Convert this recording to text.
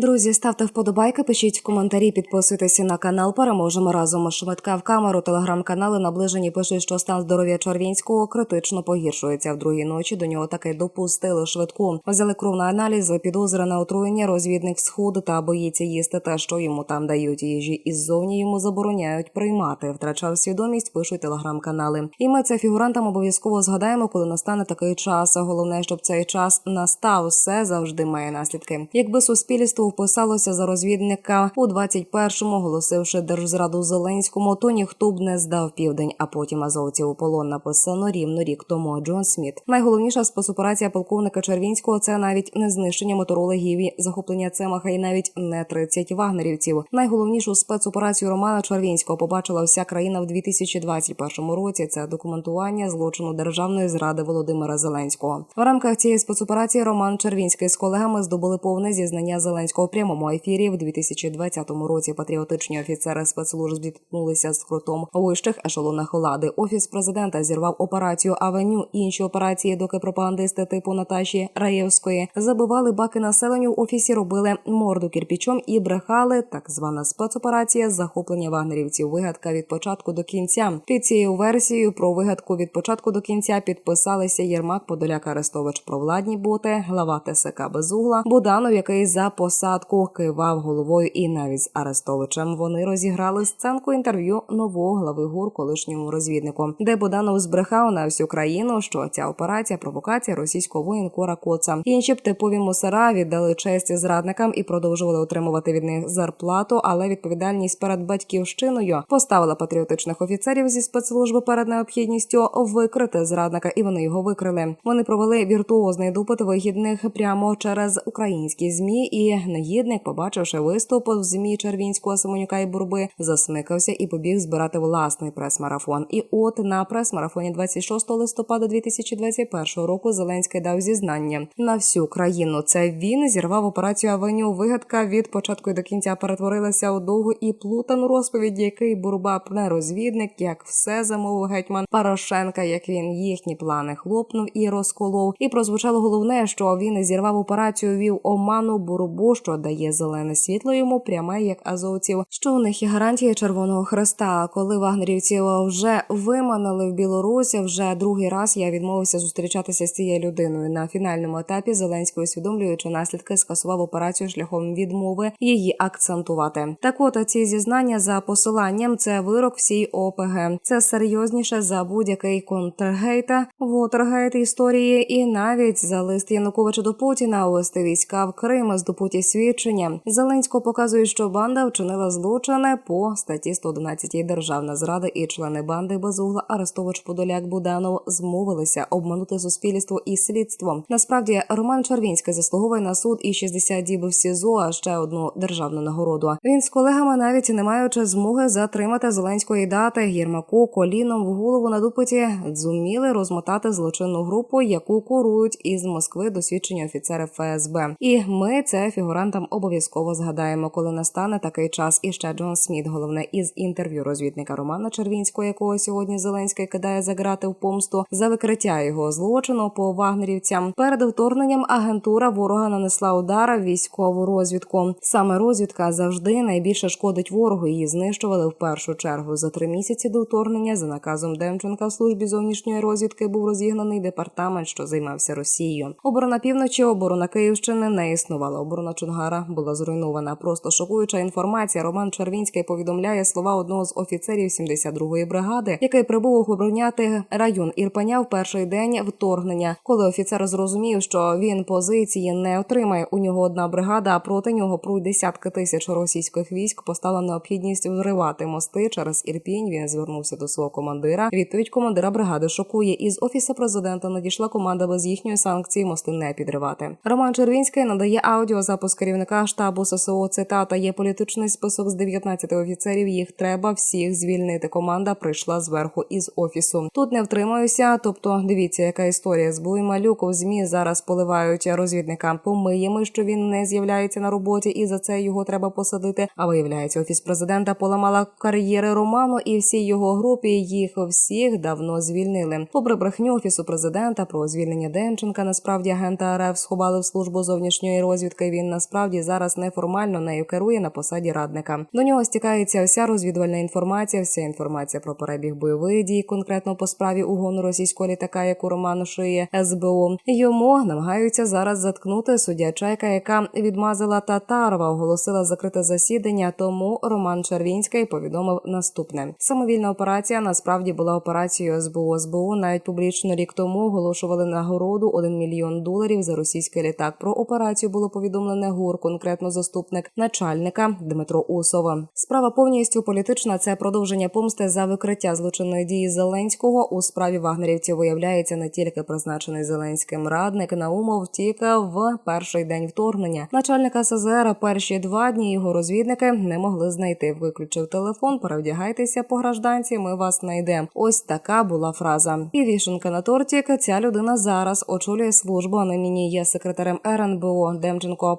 Друзі, ставте вподобайки, пишіть коментарі, підписуйтеся на канал. Переможемо разом. Швидка в камеру. Телеграм-канали наближені пишуть, що стан здоров'я Чорвінського критично погіршується. В другій ночі до нього таки допустили швидку. Взяли кров на аналіз, підозри на отруєння. Розвідник схуд та боїться їсти те, що йому там дають їжі. Іззовні йому забороняють приймати. Втрачав свідомість. Пишуть телеграм-канали. І ми це фігурантам обов'язково згадаємо, коли настане такий час. Головне, щоб цей час настав. Все завжди має наслідки. Якби суспільство вписалося за розвідника у 21-му, оголосивши держзраду Зеленському, то ніхто б не здав південь, а потім азовців у полон написано рівно рік тому. Джон Сміт. Найголовніша спецоперація полковника Червінського це навіть не знищення моторологів захоплення Цемаха, і навіть не 30 вагнерівців. Найголовнішу спецоперацію Романа Червінського побачила вся країна в 2021 році. Це документування злочину державної зради Володимира Зеленського. В рамках цієї спецоперації Роман Червінський з колегами здобули повне зізнання Зеленського у прямому ефірі в 2020 році. Патріотичні офіцери спецслужб зіткнулися з крутом у вищих ешелонах влади. Офіс президента зірвав операцію Авеню. Інші операції, доки пропагандисти типу Наташі Раєвської забивали баки населенню. В офісі робили морду кірпічом і брехали. Так звана спецоперація захоплення вагнерівців. Вигадка від початку до кінця. Під цією версією про вигадку від початку до кінця підписалися Єрмак, Подоляк, Арестович, провладні боти, глава ТСК Безугла, Буданов, який за посадку кивав головою, і навіть з Арестовичем вони розіграли сценку інтерв'ю нового глави ГУР колишньому розвіднику, де Буданов збрехав на всю країну, що ця операція провокація російського воєнкора Коца. Інші б типові мусора віддали честь зрадникам і продовжували отримувати від них зарплату, але відповідальність перед батьківщиною поставила патріотичних офіцерів зі спецслужби перед необхідністю викрити зрадника, і вони його викрили. Вони провели віртуозний допит вигідних прямо через українські змі. І негідник, побачивши виступ в змі Червінського Семенюка і Бурби, засмикався і побіг збирати власний прес-марафон. І от на прес-марафоні 26 листопада 2021 року Зеленський дав зізнання на всю країну. Це він зірвав операцію Авеню. Вигадка від початку до кінця перетворилася у довгу і плутану розповідь, який Бурба не розвідник, як все замовив гетьман Порошенка, як він їхні плани хлопнув і розколов. І прозвучало головне, що він зірвав операцію, вів оману Бурбу, що дає зелене світло йому пряме як азовців. Що у них є гарантія Червоного Хреста. Коли вагнерівців вже виманили в Білорусь, вже другий раз я відмовився зустрічатися з цією людиною. На фінальному етапі Зеленський, усвідомлюючи наслідки, скасував операцію шляхом відмови її акцентувати. Так от ці зізнання за посиланням це вирок всій ОПГ. Це серйозніше за будь-який контргейта, вотергейт історії, і навіть за лист Януковича до Путіна увести війська в Крим з допуті свідчення. Зеленського показує, що банда вчинила злочини по статті 111 державна зрада і члени банди Безугла Арестович Подоляк Буданов змовилися обманути суспільство і слідство. Насправді Роман Червінський заслуговує на суд і 60 діб в СІЗО, а ще одну державну нагороду. Він з колегами навіть не маючи змоги затримати Зеленської дати Єрмаку коліном в голову на допиті зуміли розмотати злочинну групу, яку курують із Москви досвідчені офіцери ФСБ. І ми це фігурантам обов'язково згадаємо, коли настане такий час. І ще Джон Сміт, головне із інтерв'ю розвідника Романа Червінського, якого сьогодні Зеленський кидає за грати в помсту за викриття його злочину по вагнерівцям. Перед вторгненням агентура ворога нанесла удар в військову розвідку. Саме розвідка завжди найбільше шкодить ворогу. Її знищували в першу чергу за три місяці до вторгнення. За наказом Демченка в службі зовнішньої розвідки був розігнаний департамент, що займався Росією. Оборона півночі, оборона Київщини не існувала. Оборона Чонгара була зруйнована. Просто шокуюча інформація. Роман Червінський повідомляє слова одного з офіцерів 72-ї бригади, який прибув охороняти район Ірпеня в перший день вторгнення. Коли офіцер зрозумів, що він позиції не отримає, у нього одна бригада, а проти нього пруть десятки тисяч російських військ. Постала необхідність вривати мости через Ірпінь. Він звернувся до свого командира. Відповідь командира бригади шокує. Із офісу президента надійшла команда без їхньої санкції мости не підривати. Роман Червінський надає аудіозапис керівника штабу ССО. Цитата є політичний список з 19 офіцерів. Їх треба всіх звільнити. Команда прийшла зверху із офісу. Тут не втримаюся. Тобто, дивіться, яка історія з малюку в змі зараз поливають розвідника. Помиємо, що він не з'являється на роботі, і за це його треба посадити. А виявляється, офіс президента поламала кар'єри Роману, і всій його групі їх всіх давно звільнили. Попри брехню офісу президента про звільнення Демченка, насправді агента РФ сховали в службу зовнішньої розвідки. Він насправді насправді зараз неформально нею керує на посаді радника. До нього стікається вся розвідувальна інформація, вся інформація про перебіг бойових дій, конкретно по справі угону російського літака, яку Роман шиє СБУ. Йому намагаються зараз заткнути суддя Чайка, яка відмазала Татарова, оголосила закрите засідання. Тому Роман Червінський повідомив наступне: самовільна операція насправді була операцією СБУ. СБУ навіть публічно рік тому оголошували нагороду 1 мільйон доларів за російський літак. Про операцію було повідомлене ГУР, конкретно заступник начальника Дмитро Усова. Справа повністю політична. Це продовження помсти за викриття злочинної дії Зеленського у справі вагнерівців. Виявляється не тільки призначений Зеленським радник Наумов втік в перший день вторгнення. Начальника СЗР перші два дні його розвідники не могли знайти. Виключив телефон, перевдягайтеся по гражданці. Ми вас знайдемо. Ось така була фраза. І вішенка на торті. Ця людина зараз очолює службу. А нині є секретарем РНБО. Демченко